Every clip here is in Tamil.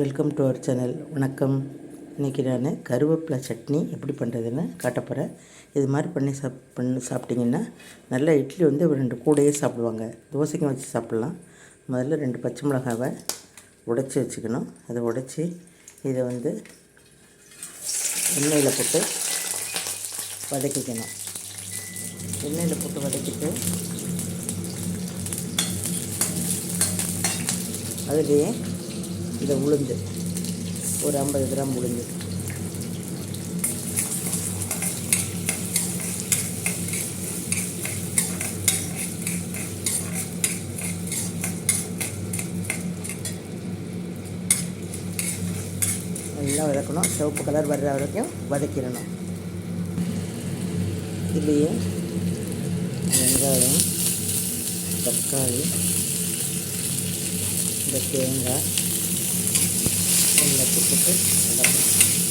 Welcome to our channel. வணக்கம். இன்றைக்கி நான் கருவேப்பிலை சட்னி எப்படி பண்ணுறதுன்னு காட்ட போகிறேன் இது மாதிரி பண்ணி சாப் பண்ணி சாப்பிட்டிங்கன்னா நல்லா இட்லி வந்து ரெண்டு கூடையே சாப்பிடுவாங்க. தோசைக்கும் வச்சு சாப்பிட்லாம். முதல்ல ரெண்டு பச்சை மிளகாவை உடைச்சி வச்சுக்கணும். அதை உடைச்சி இதை வந்து எண்ணெயில் போட்டு வதக்கிக்கணும். எண்ணெயில் போட்டு வதக்கிட்டு அதுலேயே இந்த உளுந்து. ஒரு ஐம்பது கிராம் உளுந்து. நல்லா வதக்கணும். சிவப்பு கலர் வர்ற வரைக்கும் வதக்கிடணும். இதுலேயே வெங்காயம் தக்காளி இந்த தேங்காய் とこでお待ちしてます。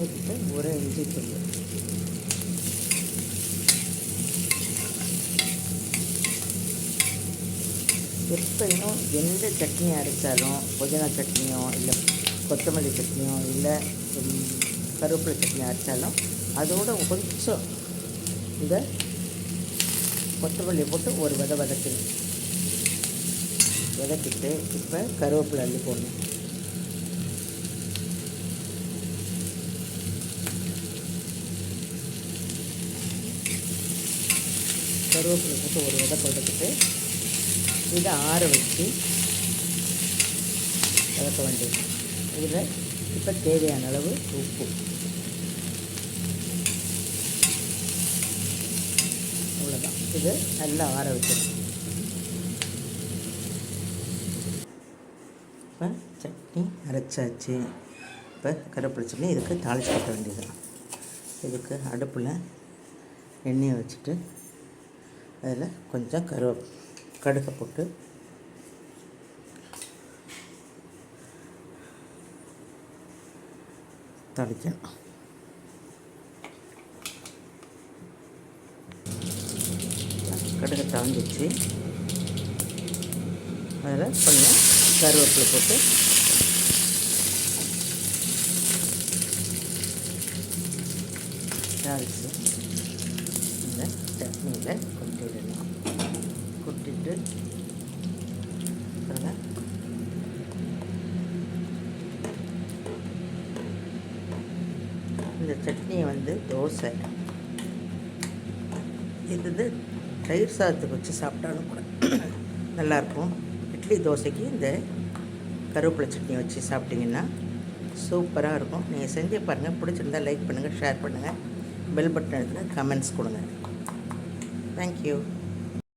ஊற்றிட்டு ஒரு இஞ்சி தூள் எப்பயும் எந்த சட்னி அரைச்சாலும் புதினா சட்னியோ இல்லை கொத்தமல்லி சட்னியோ இல்லை கருவேப்பிலை சட்னி அரைச்சாலும் அதோட கொஞ்சம் இந்த கொத்தமல்லி போட்டு ஒரு விதை வதக்கணும் வதக்கிட்டு இப்போ கருவேப்பிலை அள்ளி போடணும். கருவேப்பிலை போட்டு ஒரு விதை வதக்கிட்டு இதை ஆற வச்சு வளர்க்க வேண்டியது. இதில் இப்போ தேவையான அளவு உப்பு. அவ்வளோதான் இது நல்லா ஆற வைக்கணும் இப்போ சட்னி அரைச்சாச்சு. இப்போ கருவேப்பிலை சட்னி இதுக்கு தாளிச்சு கட்ட வேண்டியது இதுக்கு அடுப்பில் எண்ணெயை வச்சுட்டு அதில் கொஞ்சம் கருவ கடுகை போட்டு தாளிக்கணும் கடுகை தாழ்ந்துச்சு அதில் கொஞ்சம் கருவேப்பிலை போட்டு தாளிச்சு. இந்த சட்னியில் கொட்டிடலாம் கொட்டிட்டு இந்த சட்னியை வந்து தோசை. இது வந்து தயிர் சாதத்துக்கு வச்சு சாப்பிட்டாலும் கூட நல்லாயிருக்கும். இட்லி தோசைக்கு இந்த கருவேப்பிலை சட்னி வச்சு சாப்பிட்டிங்கன்னா சூப்பராக இருக்கும். நீங்கள் செஞ்சு பாருங்கள். பிடிச்சிருந்தா லைக் பண்ணுங்கள் ஷேர் பண்ணுங்கள். பெல் பட்டன் எடுத்துங்க கமெண்ட்ஸ் கொடுங்க. Thank you